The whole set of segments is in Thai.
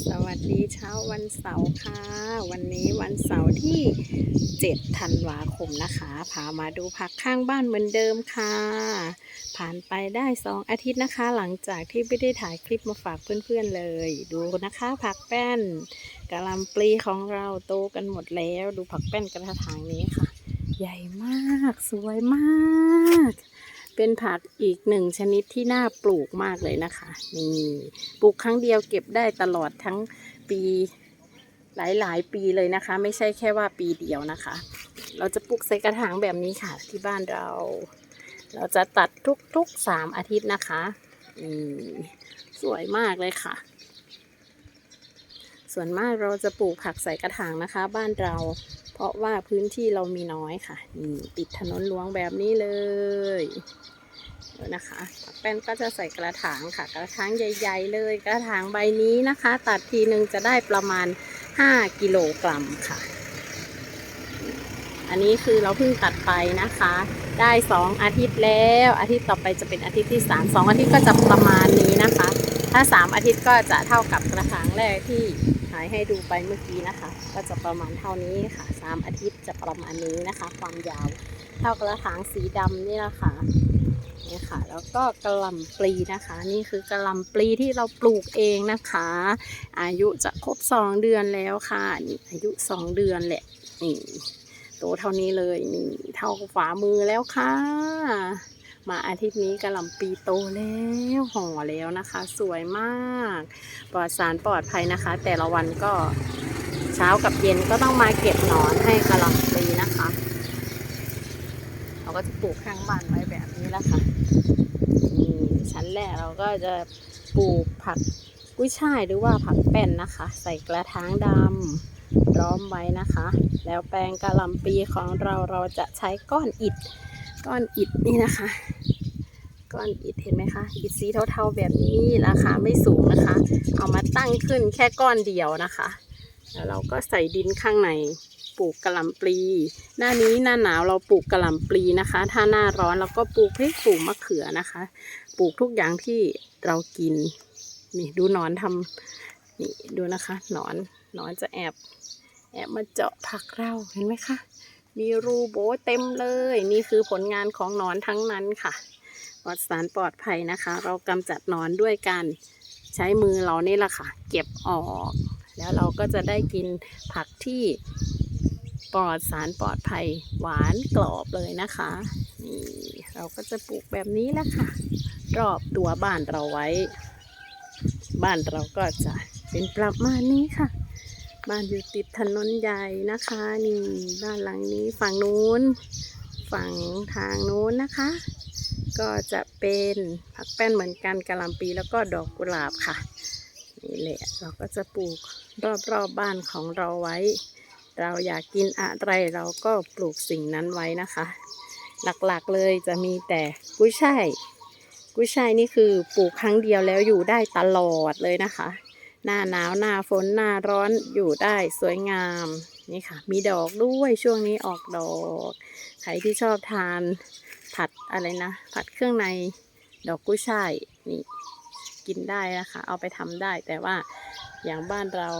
สวัสดีเช้าวันเสาร์ค่ะ วันนี้วันเสาร์ที่ 7 ธันวาคมนะคะพามาดูผักข้างบ้านเหมือนเดิมค่ะ ผ่านไปได้ 2 อาทิตย์นะคะ หลังจากที่ไม่ได้ถ่ายคลิปมาฝากเพื่อนๆเลย ดูนะคะผักแป้นกะหล่ำปลีของเราโตกันหมดแล้ว ดูผักแป้นกระถางนี้ค่ะ ใหญ่มากสวยมาก เป็นผักอีกหนึ่งชนิดที่น่าปลูกมากเลยนะคะนี่ปลูกครั้งเดียวเก็บได้ตลอดทั้งปีหลายๆ ปีเลยนะคะ ไม่ใช่แค่ว่าปีเดียวนะคะ เราจะปลูกใส่กระถางแบบนี้ค่ะ ที่บ้านเรา เราจะตัดทุกๆสามอาทิตย์นะคะนี่สวยมากเลยค่ะ ส่วนมากเราจะปลูกผักใส่กระถางนะคะ บ้านเรา เพราะว่าพื้นที่เรามีน้อยค่ะนี่ติดถนนหลวงแบบนี้เลย ดี๋ยวนะคะแป้นก็จะใส่กระถางค่ะ กระถางใหญ่ ๆ เลย กระถางใบนี้นะคะ ตัดทีหนึ่งจะได้ประมาณ 5 กิโลกรัมค่ะ อันนี้คือเราเพิ่งตัดไปนะคะ ได้ 2 อาทิตย์แล้ว อาทิตย์ต่อไปจะเป็นอาทิตย์ที่ 3 2 อาทิตย์ก็จะประมาณนี้นะคะ ถ้า 3 อาทิตย์ก็จะเท่ากับกระถางแรกที่หายให้ดูไปเมื่อกี้นะคะ ก็จะประมาณเท่านี้ค่ะ 3 อาทิตย์จะประมาณนี้นะคะ ความยาว เท่ากระถางสีดำนี่แหละค่ะ นี่ค่ะ แล้วก็กระลำปลีนะคะ นี่คือกระลำปลีที่เราปลูกเองนะคะ อายุจะครบ 2 เดือนแล้วค่ะนี่อายุ 2 เดือนแหละนี่โตเท่านี้เลยนี่เท่าฝ่ามือแล้วค่ะ มาอาทิตย์นี้กระลำปีโตแล้วห่อแล้วนะคะ สวยมากปลอดสารปลอดภัยนะคะ แต่ละวันก็เช้ากับเย็นก็ต้องมาเก็บหนอนให้กระลำปลีนะคะ เราก็จะปลูกข้างบ้านไว้แบบนี้แหละค่ะนี่ชั้นแรกเราก็จะปลูกผักกุ้ยช่ายหรือว่าผักแป้นนะคะ ใส่กระถางดำล้อมไว้นะคะ แล้วแปลงกะหล่ำปีของเราเราจะใช้ก้อนอิฐก้อนอิฐนี่นะคะ ก้อนอิฐเห็นไหมคะอิฐสีเทาๆแบบนี้ราคาไม่สูงนะคะ เอามาตั้งขึ้นแค่ก้อนเดียวนะคะ แล้วเราก็ใส่ดินข้างใน ปลูกกระหล่ำปลี หน้านี้หน้าหนาวเราปลูกกระหล่ำปลีนะคะ ถ้าหน้าร้อนเราก็ปลูกพริกปลูกมะเขือนะคะ ปลูกทุกอย่างที่เรากิน นี่ดูหนอนทำนี่ดูนะคะหนอนหนอนจะแอบแอบมาเจาะผักเราเห็นไหมคะ มีรูโบเต็มเลย นี่คือผลงานของหนอนทั้งนั้นค่ะปลอดสารปลอดภัยนะคะ เรากำจัดหนอนด้วยการใช้มือเรานี่แหละค่ะ เก็บออก แล้วเราก็จะได้กินผักที่ ปลอดสารปลอดภัยหวานกรอบเลยนะคะนี่เราก็จะปลูกแบบนี้แหละค่ะ รอบตัวบ้านเราไว้ บ้านเราก็จะเป็นประมาณนี้ค่ะ บ้านอยู่ติดถนนใหญ่นะคะนี่บ้านหลังนี้ฝั่งนู้น ฝั่งทางนู้นนะคะ ก็จะเป็นผักแป้นเหมือนกันกะหล่ำปีแล้วก็ดอกกุหลาบค่ะนี่แหละเราก็จะปลูกรอบๆบบ้านของเราไว้ เราอยากกินอะไรเราก็ปลูกสิ่งนั้นไว้นะคะ หลักๆเลยจะมีแต่กุ้ยช่ายกุ้ยช่ายนี่คือปลูกครั้งเดียวแล้วอยู่ได้ตลอดเลยนะคะ หน้าหนาวหน้าฝนหน้าร้อนอยู่ได้สวยงามนี่ค่ะ มีดอกด้วยช่วงนี้ออกดอกใครที่ชอบทานผัดอะไรนะ ผัดเครื่องในดอกกุ้ยช่ายนี่กินได้นะคะ เอาไปทำได้แต่ว่าอย่างบ้านเรา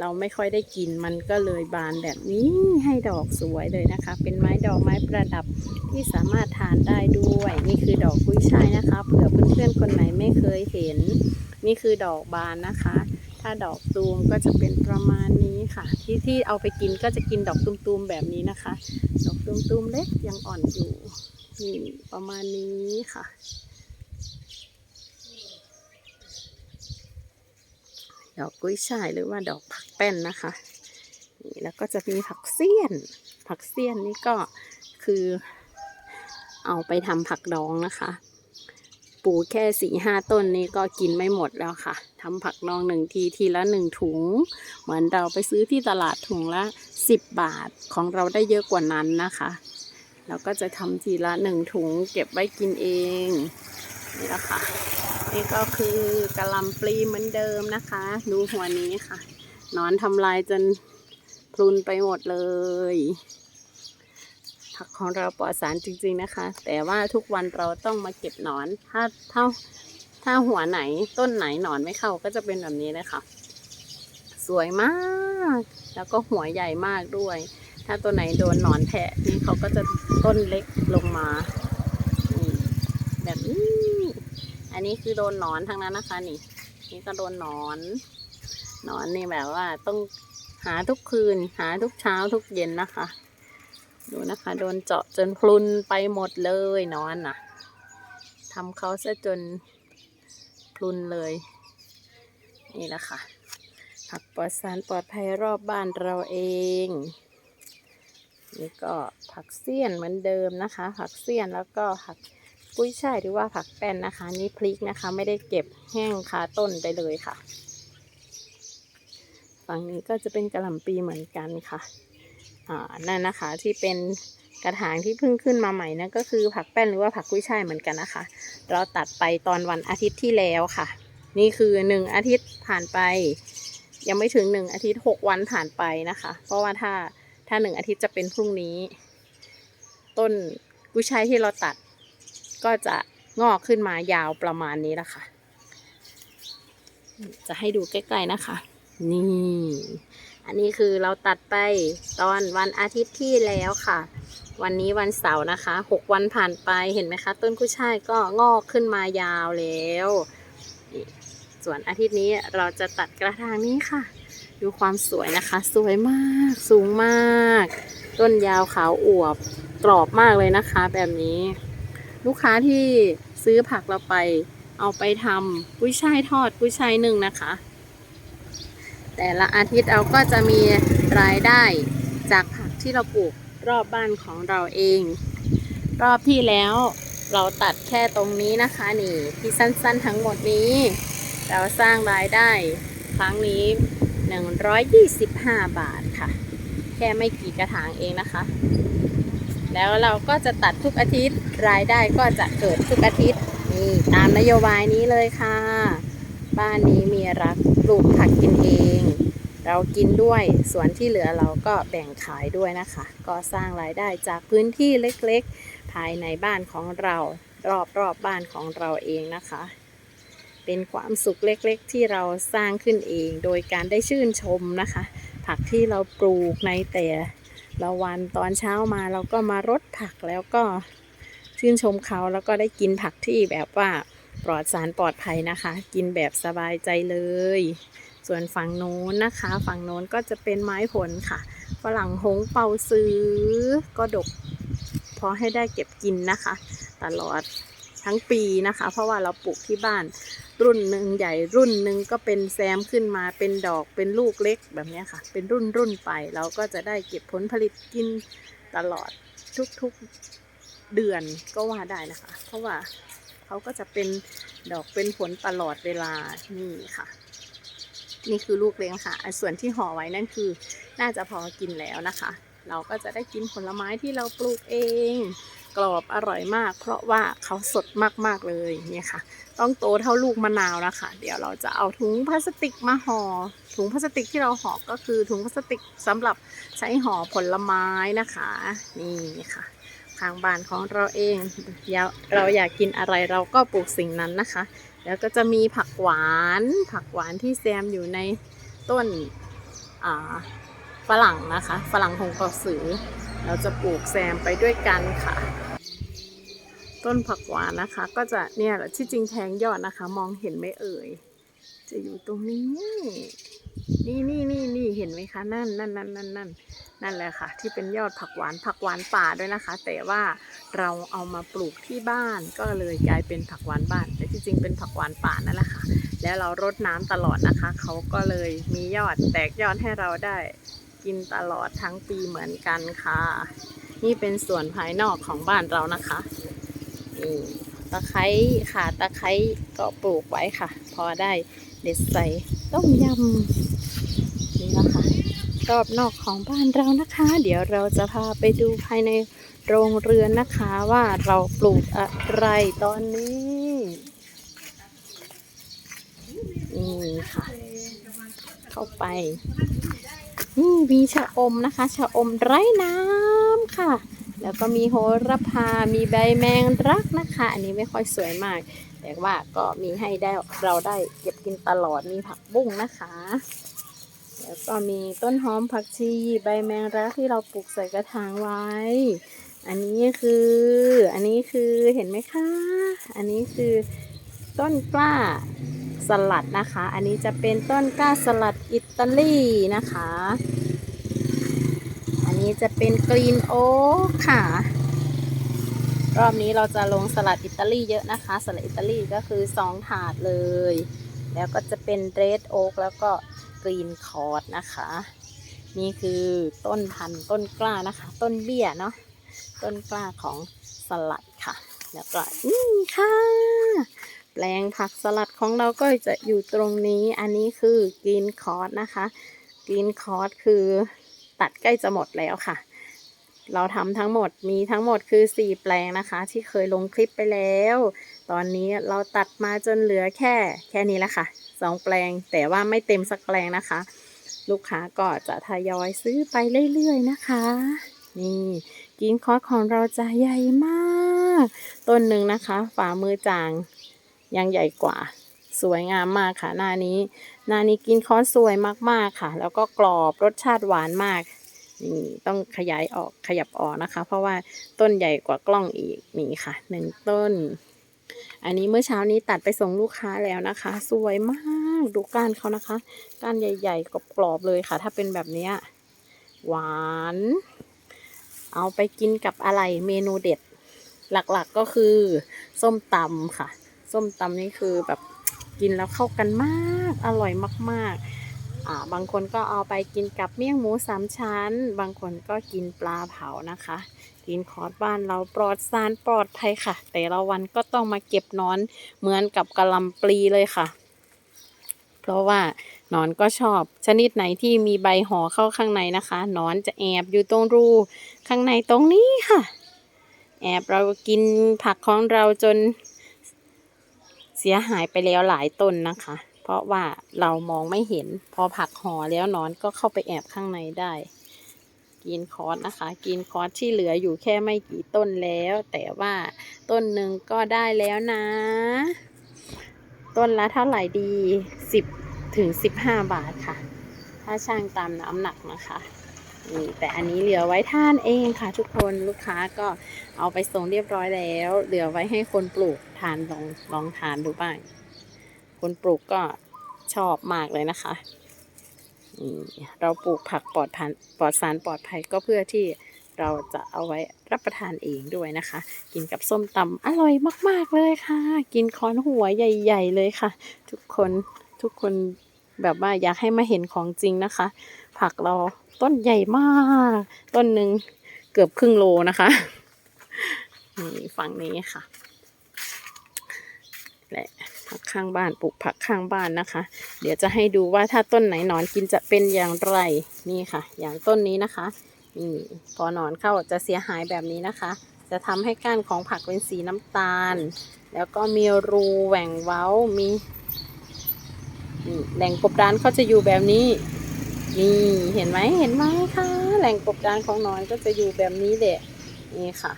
เราไม่ค่อยได้กินมันก็เลยบานแบบนี้ให้ดอกสวยเลยนะคะ เป็นไม้ดอกไม้ประดับที่สามารถทานได้ด้วย นี่คือดอกกุ้ยช่ายนะคะ เผื่อเพื่อนๆคนไหนไม่เคยเห็น นี่คือดอกบานนะคะ ถ้าดอกตูมก็จะเป็นประมาณนี้ค่ะ ที่ที่เอาไปกินก็จะกินดอกตูมๆแบบนี้นะคะ ดอกตูมๆเล็กยังอ่อนอยู่นี่ประมาณนี้ค่ะ ดอกกุ้ยช่ายหรือว่าดอกผักแป้นนะคะนี่แล้วก็จะมีผักเสี้ยน ผักเสี้ยนนี่ก็คือ เอาไปทำผักดองนะคะ ปลูกแค่สี่ห้าต้นนี้ก็กินไม่หมดแล้วค่ะทำผักดองหนึ่งทีทีละหนึ่งถุง เหมือนเราไปซื้อที่ตลาดถุงละสิบบาทของเราได้เยอะกว่านั้นนะคะแล้วก็จะทำทีละหนึ่งถุงเก็บไว้กินเอง นี่แหละค่ะ นี่ก็คือกะหล่ำปลีเหมือนเดิมนะคะ ดูหัวนี้ค่ะนอนทำลายจนพรุนไปหมดเลย ผักของเราปลอดสารจริง ๆนะคะ แต่ว่าทุกวันเราต้องมาเก็บหนอน ถ้าถ้าถ้าหัวไหนต้นไหนหนอนไม่เข้าก็จะเป็นแบบนี้เลยค่ะ สวยมาก แล้วก็หัวใหญ่มากด้วย ถ้าตัวไหนโดนหนอนแทะนี่เขาก็จะต้นเล็กลงมาแบบนี้ อันนี้คือโดนหนอนทั้งนั้นนะคะ นี่ นี่ก็โดนหนอน หนอนนี่แบบว่าต้องหาทุกคืน หาทุกเช้าทุกเย็นนะคะ ดูนะคะ โดนเจาะจนพลุนไปหมดเลยนอนน่ะทำเขาซะจนพลุนเลย นี่แหละค่ะผักปลอดสารปลอดภัยรอบบ้านเราเอง นี่ก็ผักเสี้ยนเหมือนเดิมนะคะ ผักเสี้ยนแล้วก็ผัก กุ้ยช่ายหรือว่าผักแป้นนะคะ นี่พริกนะคะ ไม่ได้เก็บแห้งคาต้นได้เลยค่ะ ฝั่งนี้ก็จะเป็นกระหล่ำปีเหมือนกันค่ะอ่านั่นนะคะที่เป็นกระถางที่เพิ่งขึ้นมาใหม่นั่นก็คือผักแป้นหรือว่าผักกุ้ยช่ายเหมือนกันนะคะ เราตัดไปตอนวันอาทิตย์ที่แล้วค่ะ นี่คือหนึ่งอาทิตย์ผ่านไป ยังไม่ถึงหนึ่งอาทิตย์หกวันผ่านไปนะคะ เพราะว่าถ้าถ้าหนึ่งอาทิตย์จะเป็นพรุ่งนี้ ต้นกุ้ยช่ายที่เราตัด ก็จะงอกขึ้นมายาวประมาณนี้ละค่ะ จะให้ดูใกล้ๆนะคะ นี่ อันนี้คือเราตัดไปตอนวันอาทิตย์ที่แล้วค่ะ วันนี้วันเสาร์นะคะหกวันผ่านไปเห็นไหมคะ ต้นกุ้ยช่ายก็งอกขึ้นมายาวแล้ว ส่วนอาทิตย์นี้เราจะตัดกระถางนี้ค่ะ ดูความสวยนะคะ สวยมาก สูงมาก ต้นยาวขาวอวบกรอบมากเลยนะคะ แบบนี้ ลูกค้าที่ซื้อผักเราไป เอาไปทำกุ้ยช่ายทอดกุ้ยช่ายนึ่งนะคะ แต่ละอาทิตย์เราก็จะมีรายได้จากผักที่เราปลูกรอบบ้านของเราเอง รอบที่แล้วเราตัดแค่ตรงนี้นะคะนี่ ที่สั้นๆทั้งหมดนี้ เราสร้างรายได้ครั้งนี้ 125 บาทค่ะ แค่ไม่กี่กระถางเองนะคะ แล้วเราก็จะตัดทุกอาทิตย์ รายได้ก็จะเกิดทุกอาทิตย์นี่ตามนโยบายนี้เลยค่ะ บ้านนี้มีรักปลูกผักกินเอง เรากินด้วยส่วนที่เหลือเราก็แบ่งขายด้วยนะคะ ก็สร้างรายได้จากพื้นที่เล็กๆ ภายในบ้านของเรารอบๆบบ้านของเราเองนะคะ เป็นความสุขเล็กๆ ที่เราสร้างขึ้นเอง โดยการได้ชื่นชมนะคะ ผักที่เราปลูกในแต่ ละวันตอนเช้ามาเราก็มารดผักแล้วก็ชื่นชมเขาแล้วก็ได้กินผักที่แบบว่าปลอดสารปลอดภัยนะคะ กินแบบสบายใจเลย ส่วนฝั่งโน้นนะคะ ฝั่งโน้นก็จะเป็นไม้ผลค่ะฝรั่งหงเป่าซื้อก็ดกพอให้ได้เก็บกินนะคะ ตลอดทั้งปีนะคะ เพราะว่าเราปลูกที่บ้าน รุ่นหนึ่งใหญ่รุ่นหนึ่งก็เป็นแซมขึ้นมาเป็นดอกเป็นลูกเล็กแบบนี้ค่ะ เป็นรุ่นรุ่นไปเราก็จะได้เก็บผลผลิตกินตลอดทุกๆเดือนก็ว่าได้นะคะ เพราะว่าเขาก็จะเป็นดอกเป็นผลตลอดเวลานี่ค่ะ นี่คือลูกเลี้ยงค่ะ ส่วนที่ห่อไว้นั่นคือ น่าจะพอกินแล้วนะคะ เราก็จะได้กินผลไม้ที่เราปลูกเอง กรอบอร่อยมาก เพราะว่าเขาสดมากๆเลยเนี่ยค่ะ ต้องโตเท่าลูกมะนาวนะคะ เดี๋ยวเราจะเอาถุงพลาสติกมาหอ่อถุงพลาสติกที่เราห่อก็คือถุงพลาสติกสำหรับใช้ห่อผลไม้นะคะ นี่ค่ะทางบ้านของเราเองเราอยากกินอะไรเราก็ปลูกสิ่งนั้นนะคะ แล้วก็จะมีผักหวาน ผักหวานที่แซมอยู่ในต้นฝรั่งนะคะ ฝรั่งหงกระสือ เราจะปลูกแซมไปด้วยกันค่ะ ต้นผักหวานนะคะ ก็จะเนี่ยแหละที่จริงแทงยอดนะคะ มองเห็นไหมเอ่ย จะอยู่ตรงนี้ นี่นี่นี่นี่เห็นไหมคะนั่นนั่นนั่นนั่นนั่นนั่นแหละค่ะ ที่เป็นยอดผักหวานผักหวานป่าด้วยนะคะ แต่ว่าเราเอามาปลูกที่บ้านก็เลยกลายเป็นผักหวานบ้าน แต่ที่จริงเป็นผักหวานป่านั่นแหละค่ะ แล้วเรารดน้ำตลอดนะคะ เขาก็เลยมียอดแตกยอดให้เราได้ กินตลอดทั้งปีเหมือนกันค่ะ นี่เป็นส่วนภายนอกของบ้านเรานะคะนี่ตะไคร้ค่ะตะไคร้ก็ปลูกไว้ค่ะ พอได้เด็ดใส่ต้มยำนี่นะคะรอบนอกของบ้านเรานะคะ เดี๋ยวเราจะพาไปดูภายในโรงเรือนนะคะว่าเราปลูกอะไรตอนนี้นี่ค่ะ เข้าไป นี่มีชะอมนะคะ ชะอมไร้น้ำค่ะ แล้วก็มีโหระพา มีใบแมงรักนะคะ อันนี้ไม่ค่อยสวยมาก แต่ว่าก็มีให้ได้เราได้เก็บกินตลอด มีผักบุ้งนะคะ แล้วก็มีต้นหอมผักชี ใบแมงรักที่เราปลูกใส่กระถางไว้ อันนี้คือ อันนี้คือเห็นไหมคะ อันนี้คือต้นกล้า สลัดนะคะ อันนี้จะเป็นต้นกล้าสลัดอิตาลีนะคะ อันนี้จะเป็นกรีนโอ๊กค่ะ รอบนี้เราจะลงสลัดอิตาลีเยอะนะคะ สลัดอิตาลีก็คือ 2 ถาดเลย แล้วก็จะเป็นเรดโอ๊กแล้วก็กรีนคอร์ดนะคะ นี่คือต้นพันธุ์ต้นกล้านะคะ ต้นเบี้ยเนาะ ต้นกล้าของสลัดค่ะ แล้วก็นี่ค่ะ แปลงผักสลัดของเราก็จะอยู่ตรงนี้ อันนี้คือกรีนคอร์ดนะคะกรีนคอร์ดคือตัดใกล้จะหมดแล้วค่ะ เราทำทั้งหมดมีทั้งหมดคือ 4 แปลงนะคะ ที่เคยลงคลิปไปแล้ว ตอนนี้เราตัดมาจนเหลือแค่แค่นี้แล้วค่ะสองแปลงแต่ว่าไม่เต็มสักแปลงนะคะ ลูกค้าก็จะทยอยซื้อไปเรื่อยๆนะคะ นี่กินคอร์สของเราจะใหญ่มาก ต้นหนึ่งนะคะ ฝ่ามือจาง ยังใหญ่กว่า สวยงามมากค่ะหน้านี้ หน้านี้กินคอร์สวยมากๆค่ะ แล้วก็กรอบรสชาติหวานมากนี่ต้องขยายออกขยับออกนะคะ เพราะว่าต้นใหญ่กว่ากล้องอีกนี่ค่ะหนึ่งต้น อันนี้เมื่อเช้านี้ตัดไปส่งลูกค้าแล้วนะคะ สวยมากดูก้านเขานะคะ ก้านใหญ่ๆกรอบๆเลยค่ะ ถ้าเป็นแบบนี้หวาน เอาไปกินกับอะไรเมนูเด็ด หลักๆก็คือส้มตำค่ะ ส้มตำนี่คือแบบกินแล้วเข้ากันมาก อร่อยมากๆอ่าบางคนก็เอาไปกินกับเมี่ยงหมูสามชั้น บางคนก็กินปลาเผานะคะกินคอร์สบ้านเราปลอดสารปลอดภัยค่ะ แต่ละวันก็ต้องมาเก็บนอนเหมือนกับกะลำปลีเลยค่ะ เพราะว่านอนก็ชอบ ชนิดไหนที่มีใบห่อเข้าข้างในนะคะนอนจะแอบอยู่ตรงรูข้างในตรงนี้ค่ะ แอบเรากินผักของเราจน เสียหายไปแล้วหลายต้นนะคะ เพราะว่าเรามองไม่เห็น พอผักห่อแล้วนอนก็เข้าไปแอบข้างในได้กินคอร์สนะคะกินคอร์สที่เหลืออยู่แค่ไม่กี่ต้นแล้ว แต่ว่าต้นหนึ่งก็ได้แล้วนะ ต้นละเท่าไหร่ดีสิบถึงสิบห้าบาทค่ะ ถ้าช่างตามน้ำหนักนะคะ นี่แต่อันนี้เหลือไว้ท่านเองค่ะ ทุกคนลูกค้าก็เอาไปส่งเรียบร้อยแล้ว เหลือไว้ให้คนปลูกทานลองลองทานดูบ้าง คนปลูกก็ชอบมากเลยนะคะนี่เราปลูกผักปลอดพันปลอดสารปลอดภัยก็เพื่อที่เราจะเอาไว้รับประทานเองด้วยนะคะ กินกับส้มตำอร่อยมาก ๆ เลยค่ะ กินค้อนหัวใหญ่ ๆ เลยค่ะ ทุกคนทุกคนแบบว่าอยากให้มาเห็นของจริงนะคะ ผักเราต้นใหญ่มาก ต้นหนึ่งเกือบครึ่งโลนะคะนี่ฝั่งนี้ค่ะ และผักข้างบ้านปลูกผักข้างบ้านนะคะ เดี๋ยวจะให้ดูว่าถ้าต้นไหนหนอนกินจะเป็นอย่างไรนี่ค่ะ อย่างต้นนี้นะคะนี่พอหนอนเข้าจะเสียหายแบบนี้นะคะ จะทำให้ก้านของผักเป็นสีน้ำตาล แล้วก็มีรูแหว่งเว้ามีแหล่งกบดานเขาจะอยู่แบบนี้ นี่เห็นไหมเห็นไหมคะแหล่งกบดานของนอนก็จะอยู่แบบนี้แหละนี่ค่ะ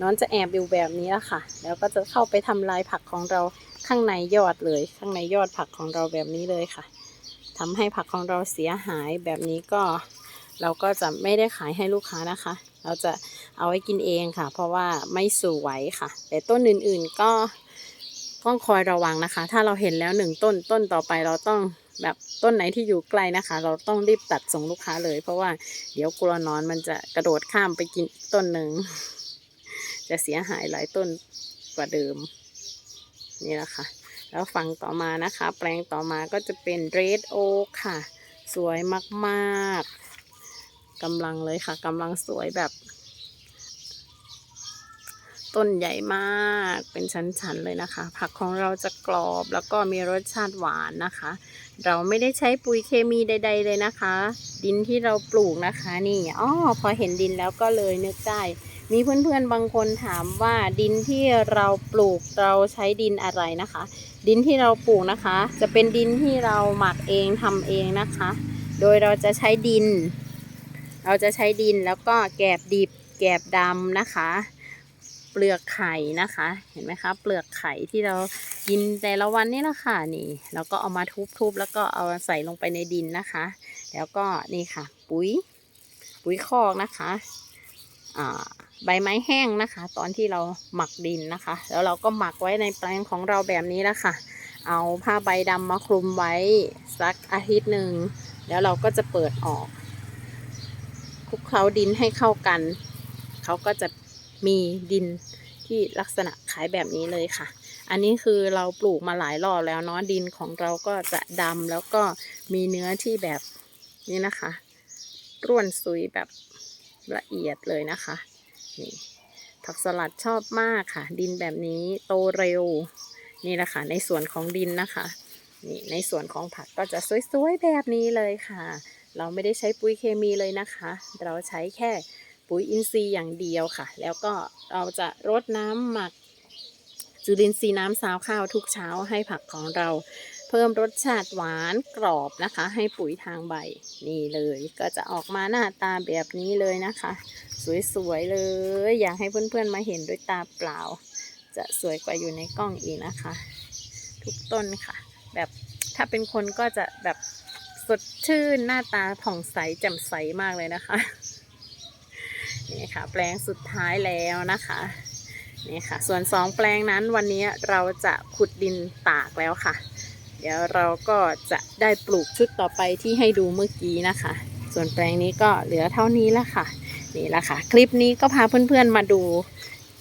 นอนจะแอบอยู่แบบนี้ละค่ะ แล้วก็จะเข้าไปทำลายผักของเราข้างในยอดเลย ข้างในยอดผักของเราแบบนี้เลยค่ะทำให้ผักของเราเสียหายแบบนี้ก็เราก็จะไม่ได้ขายให้ลูกค้านะคะ เราจะเอาไว้กินเองค่ะ เพราะว่าไม่สวยค่ะ แต่ต้นอื่นๆก็ต้องคอยระวังนะคะ ถ้าเราเห็นแล้วหนึ่งต้นต้นต่อไปเราต้อง แบบต้นไหนที่อยู่ไกลนะคะ เราต้องรีบตัดส่งลูกค้าเลย เพราะว่าเดี๋ยวกลัวนอนมันจะกระโดดข้ามไปกินต้นหนึ่งจะเสียหายหลายต้นกว่าเดิม นี่แหละค่ะ แล้วฝั่งต่อมานะคะ แปลงต่อมาก็จะเป็นเรดโอค่ะ สวยมาก ๆกำลังเลยค่ะกำลังสวยแบบ ต้นใหญ่มากเป็นชั้นๆเลยนะคะ ผักของเราจะกรอบแล้วก็มีรสชาติหวานนะคะ เราไม่ได้ใช้ปุ๋ยเคมีใด ๆ เลยนะคะ ดินที่เราปลูกนะคะนี่อ๋อพอเห็นดินแล้วก็เลยนึกได้มีเพื่อนๆบางคนถามว่าดินที่เราปลูกเราใช้ดินอะไรนะคะ ดินที่เราปลูกนะคะ จะเป็นดินที่เราหมักเองทำเองนะคะ โดยเราจะใช้ดิน เราจะใช้ดินแล้วก็แกบดิบแกบดำนะคะ เปลือกไข่นะคะ เห็นไหมคะ เปลือกไข่ที่เรากินแต่ละวันนี่แหละค่ะนี่แล้วก็เอามาทุบๆแล้วก็เอาใส่ลงไปในดินนะคะ แล้วก็นี่ค่ะ ปุ๋ยปุ๋ยคอกนะคะใบไม้แห้งนะคะ ตอนที่เราหมักดินนะคะ แล้วเราก็หมักไว้ในแปลงของเราแบบนี้แล้วค่ะ เอาผ้าใบดำมาคลุมไว้สักอาทิตย์หนึ่งแล้วเราก็จะเปิดออกคลุกเคล้าดินให้เข้ากัน เขาก็จะ มีดินที่ลักษณะคล้ายแบบนี้เลยค่ะ อันนี้คือเราปลูกมาหลายรอบแล้วเนาะดินของเราก็จะดำแล้วก็มีเนื้อที่แบบนี้นะคะร่วนซุยแบบละเอียดเลยนะคะนี่ผักสลัดชอบมากค่ะ ดินแบบนี้โตเร็วนี่แหละค่ะในส่วนของดินนะคะนี่ในส่วนของผักก็จะสวยๆแบบนี้เลยค่ะ เราไม่ได้ใช้ปุ๋ยเคมีเลยนะคะ เราใช้แค่ ปุ๋ยอินทรีย์อย่างเดียวค่ะ แล้วก็เราจะรดน้ำหมักจุลินทรีย์น้ำซาวข้าวทุกเช้าให้ผักของเราเพิ่มรสชาติหวานกรอบนะคะ ให้ปุ๋ยทางใบนี่เลย ก็จะออกมาหน้าตาแบบนี้เลยนะคะ สวยๆเลย อยากให้เพื่อนๆมาเห็นด้วยตาเปล่า จะสวยกว่าอยู่ในกล้องอีกนะคะ ทุกต้นค่ะ แบบถ้าเป็นคนก็จะแบบสดชื่นหน้าตาผ่องใสแจ่มใสมากเลยนะคะ นี่ค่ะ แปลงสุดท้ายแล้วนะคะนี่ค่ะ ส่วนสองแปลงนั้นวันนี้เราจะขุดดินตากแล้วค่ะ เดี๋ยวเราก็จะได้ปลูกชุดต่อไปที่ให้ดูเมื่อกี้นะคะ ส่วนแปลงนี้ก็เหลือเท่านี้แล้วค่ะ นี่แหละค่ะ คลิปนี้ก็พาเพื่อนๆมาดู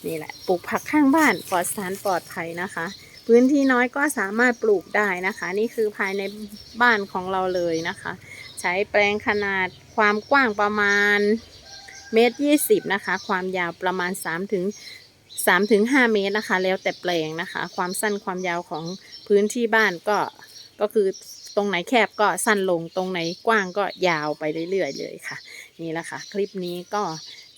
นี่แหละปลูกผักข้างบ้านปลอดสารปลอดภัยนะคะ พื้นที่น้อยก็สามารถปลูกได้นะคะ นี่คือภายในบ้านของเราเลยนะคะ ใช้แปลงขนาดความกว้างประมาณ เมตรยี่สิบนะคะ ความยาวประมาณสามถึงสามถึงห้าเมตรนะคะ แล้วแต่แปลงนะคะ ความสั้นความยาวของพื้นที่บ้านก็ก็คือตรงไหนแคบก็สั้นลงตรงไหนกว้างก็ยาวไปเรื่อยๆเลยค่ะ นี่แหละค่ะ คลิปนี้ก็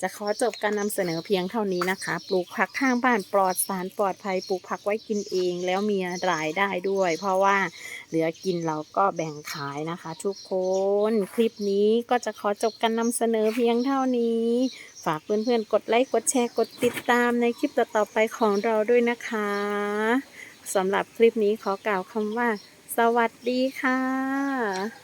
จะขอจบการนำเสนอเพียงเท่านี้นะคะ ปลูกผักข้างบ้านปลอดสารปลอดภัยปลูกผักไว้กินเองแล้วมีรายได้ด้วย เพราะว่าเหลือกินเราก็แบ่งขายนะคะ ทุกคนคลิปนี้ก็จะขอจบการนำเสนอเพียงเท่านี้ ฝากเพื่อนๆกดไลค์กดแชร์กดติดตามในคลิปต่อๆไปของเราด้วยนะคะสำหรับคลิปนี้ขอกล่าวคำว่า สวัสดีค่ะ